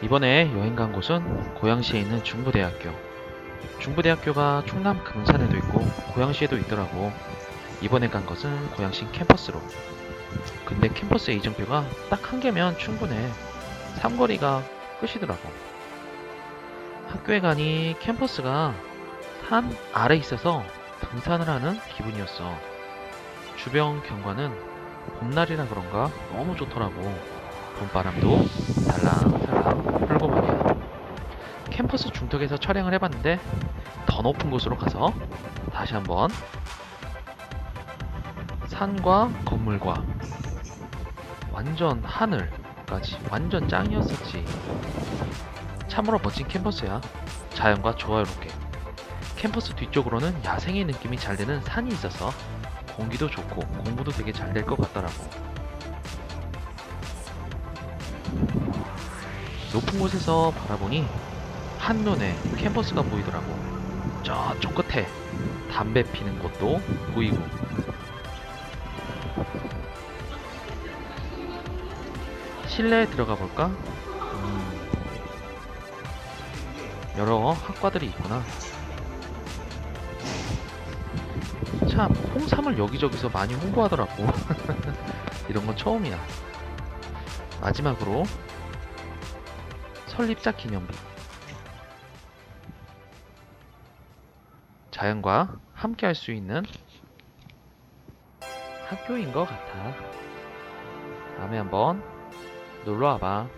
이번에 여행 간 곳은 고양시에 있는 중부대학교. 중부대학교가 충남 금산에도 있고 고양시에도 있더라고. 이번에 간 것은 고양시 캠퍼스로. 근데 캠퍼스 이정표가 딱 한 개면 충분해. 삼거리가 끝이더라고. 학교에 가니 캠퍼스가 산 아래 있어서 등산을 하는 기분이었어. 주변 경관은 봄날이라 그런가 너무 좋더라고. 봄바람도 달랑달랑 불고 말이야. 캠퍼스 중턱에서 촬영을 해봤는데 더 높은 곳으로 가서 다시 한번 산과 건물과 완전 하늘까지 완전 짱이었었지. 참으로 멋진 캠퍼스야. 자연과 조화롭게. 캠퍼스 뒤쪽으로는 야생의 느낌이 잘 되는 산이 있어서 공기도 좋고 공부도 되게 잘 될 것 같더라고. 높은 곳에서 바라보니 한눈에 캠퍼스가 보이더라고. 저쪽 끝에 담배 피는 곳도 보이고. 실내에 들어가 볼까? 음, 여러 학과들이 있구나. 참, 홍삼을 여기저기서 많이 홍보하더라고. 이런 건 처음이야. 마지막으로 설립자 기념비. 자연과 함께 할 수 있는 학교인 것 같아. 다음에 한번 놀러 와봐.